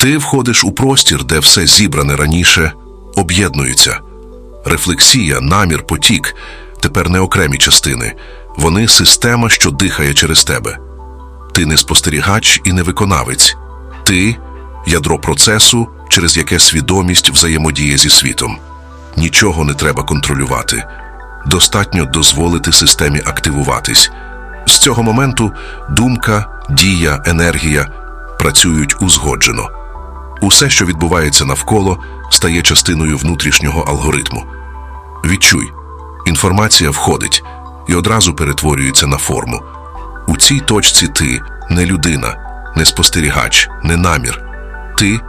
Ти входиш у простір, де все зібране раніше об'єднується. Рефлексія, намір, потік тепер не окремі частини. Вони система, що дихає через тебе. Ти не спостерігач і не виконавець. Ти ядро процесу, через яке свідомість взаємодіє зі світом. Нічого не треба контролювати. Достатньо дозволити системі активуватись. З цього моменту думка, дія, енергія працюють узгоджено. Усе, що відбувається навколо, стає частиною внутрішнього алгоритму. Відчуй, інформація входить і одразу перетворюється на форму. У цій точці ти не людина, не спостерігач, не намір. Ти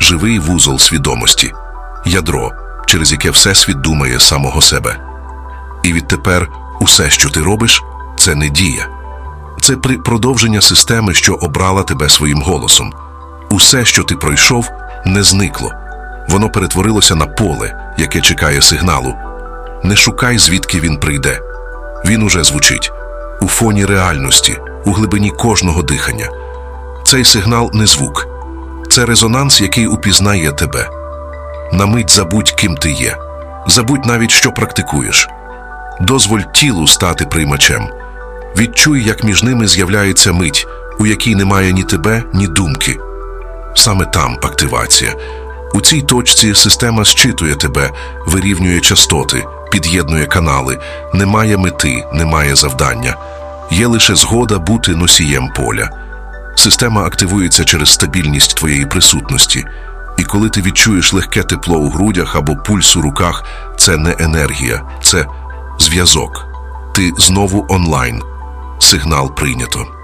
живий вузол свідомості, ядро, через яке Всесвіт думає самого себе. І відтепер усе, що ти робиш, це не дія. Це продовження системи, що обрала тебе своїм голосом. Усе, що ти пройшов, не зникло. Воно перетворилося на поле, яке чекає сигналу. Не шукай, звідки він прийде. Він уже звучить у фоні реальності, у глибині кожного дихання. Цей сигнал не звук, це резонанс, який упізнає тебе. На мить забудь, ким ти є, забудь навіть, що практикуєш. Дозволь тілу стати приймачем. Відчуй, як між ними з'являється мить, у якій немає ні тебе, ні думки. Саме там активація. У цій точці система зчитує тебе, вирівнює частоти, під'єднує канали, немає мети, немає завдання. Є лише згода бути носієм поля. Система активується через стабільність твоєї присутності. І коли ти відчуєш легке тепло у грудях або пульс у руках, це не енергія, це зв'язок. Ти знову онлайн. Сигнал прийнято.